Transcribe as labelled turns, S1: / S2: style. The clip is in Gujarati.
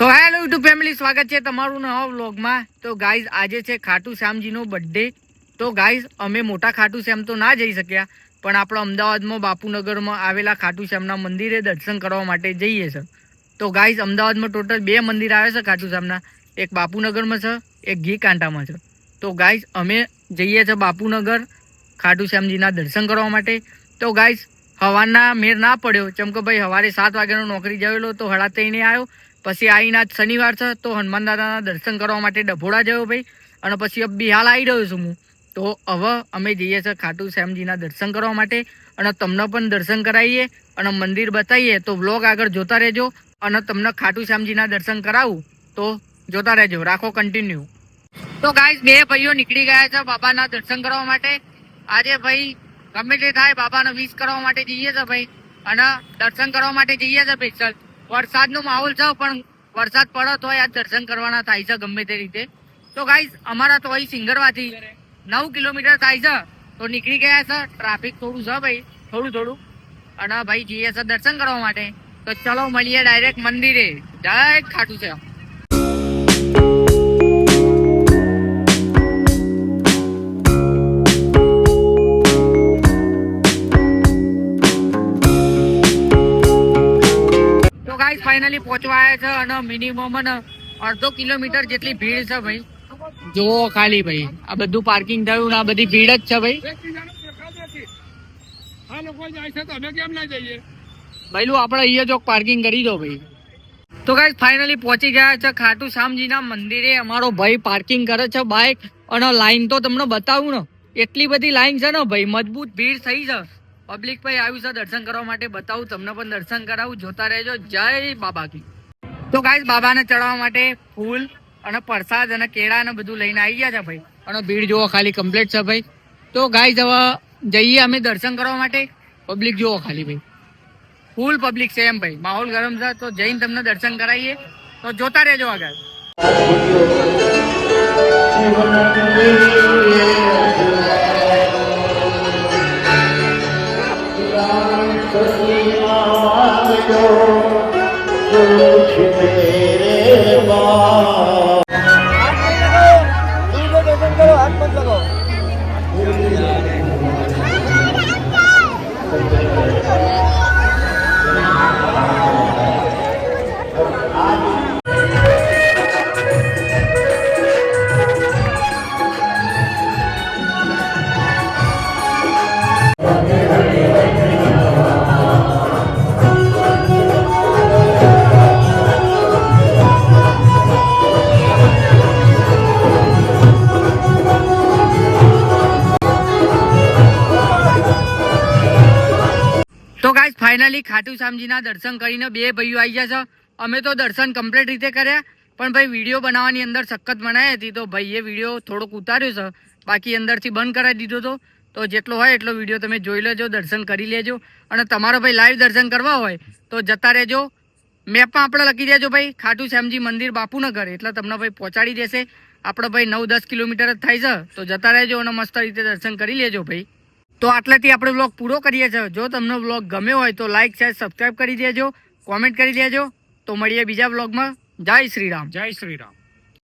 S1: સો હેલો યુટ્યુબ ફેમિલી સ્વાગત છે તમારું નવા વ્લોગમાં. તો ગાઈઝ આજે છે ખાટુ શ્યામજીનો બર્થડે તો ગાઈઝ અમે મોટા ખાટુ શ્યામ તો ના જઈ શક્યા, પણ આપણે અમદાવાદમાં, બાપુનગરમાં આવેલા ખાટુ શ્યામના મંદિરે દર્શન કરવા માટે જઈએ છે. તો ગાઈઝ અમદાવાદમાં ટોટલ બે મંદિર આવે છે ખાટુ શ્યામના. એક બાપુનગરમાં છે, એક ઘી કાંટામાં છે. તો ગાઈઝ અમે જઈએ છીએ બાપુનગર ખાટુ શ્યામજીના દર્શન કરવા માટે. તો ગાઈઝ હવાના મેર ના પડ્યો. ચમકે ભાઈ સવારે સાત વાગ્યાનો નોકરી જવેલો, તો હળા તઈને આવ્યો. પછી આવીને આજ શનિવાર છે, તો હનુમાન દાદાના દર્શન કરવા માટે ડભોડા જયો ભાઈ. અને પછી બિહાલ હાલ આવી રહ્યો છું હું. તો હવે અમે જઈએ છીએ ખાટુ શ્યામજીના દર્શન કરવા માટે. અને તમને પણ દર્શન કરાવીએ અને મંદિર બતાવીએ. તો વ્લોગ આગળ જોતા રહેજો. અને તમને ખાટુ શ્યામજીના દર્શન કરાવું. તો જોતા રહેજો. રાખો કન્ટિન્યુ તો ગાઈસ બે ભાઈઓ નીકળી ગયા છે બાબાના દર્શન કરવા માટે. આજે ભાઈ ગમે તે થાય બાબાનો વિશ કરવા માટે જઈએ છે ભાઈ. અને દર્શન કરવા માટે જઈએ છે સ્પેશિયલ વરસાદનો માહોલ છે, પણ વરસાદ પડે તો આજ દર્શન કરવાના થાય છે ગમે તે રીતે. તો ગાઈસ અમારા તો અહીં સિંગરવાથી નવ કિલોમીટર થાય છે. તો નીકળી ગયા છે. ટ્રાફિક થોડું છે ભાઈ, થોડું થોડું. અને ભાઈ જઈએ છે દર્શન કરવા માટે. તો ચલો મળીએ ડાયરેક્ટ મંદિરે. ડાયરેક્ટ ખાટું છે ફાઇનલી પહોંચવા આવ્યા છે અને મિનિમમ અડધો કિલોમીટર જેટલી ભીડ છે ભાઈ. જુઓ ખાલી ભાઈ, આ બધું પાર્કિંગ થયું આ બધી ભીડ જ છે ભાઈ. ભાઈલું, આપણે અહીંયા ચોક પાર્કિંગ કરી દો ભાઈ. તો ગાઈસ ફાઇનલી પહોંચી ગયા છે ખાટુ શ્યામજીના મંદિરે. અમારો ભાઈ પાર્કિંગ કરે છે બાઇક અને લાઈન તો તમને બતાવું ને, એટલી બધી લાઈન છે ને ભાઈ, મજબૂત ભીડ થઈ છે. પબ્લિક ભાઈ આવ્યું છે દર્શન કરવા માટે બતાવું, તમને પણ દર્શન કરાવું. જોતા રહેજો. જય બાબા કી તો ગાઈસ બાબાને ચડાવવા માટે ફૂલ અને પ્રસાદ અને કેળા ને બધું લઈને આવી ગયા છે ભાઈ. અને ભીડ જુઓ ખાલી કમ્પ્લીટ છે ભાઈ. તો ગાઈસ હવે જઈએ અમે દર્શન કરવા માટે. પબ્લિક જુઓ ખાલી ભાઈ. ફૂલ પબ્લિક છે એમ ભાઈ. માહોલ ગરમ છે, તો જઈને તમને દર્શન કરાવીએ. તો જોતા રહેજો આગળ. તો ગાઈસ ફાઇનલી ખાટુ શ્યામજીના દર્શન કરીને બે ભાઈઓ આવી ગયા છે. અમે તો દર્શન કમ્પ્લીટ રીતે કર્યા, પણ ભાઈ વીડિયો બનાવવાની અંદર સખત બનાવી હતી, તો ભાઈએ વીડિયો થોડોક ઉતાર્યો છે. બાકી અંદરથી બંધ કરાવી દીધો હતો તો જેટલો હોય એટલો વીડિયો તમે જોઈ લેજો, દર્શન કરી લેજો. અને તમારો ભાઈ લાઈવ દર્શન કરવા હોય, તો જતા રહેજો. મેપમાં આપણે લખી દેજો ભાઈ, ખાટુ શ્યામજી મંદિર બાપુનગર, એટલે તમને ભાઈ પહોંચાડી દેશે. આપણે ભાઈ નવ દસ કિલોમીટર જ થાય છે, તો જતા રહેજો અને મસ્ત રીતે દર્શન કરી લેજો ભાઈ. તો આટલાથી આપણે વ્લોગ પૂરો કરીએ છીએ. જો તમને વ્લોગ ગમ્યો હોય તો લાઈક શેર સબસ્ક્રાઈબ કરી દેજો કોમેન્ટ કરી દેજો. તો મળીએ બીજા વ્લોગમાં જય શ્રી રામ.
S2: જય શ્રી રામ.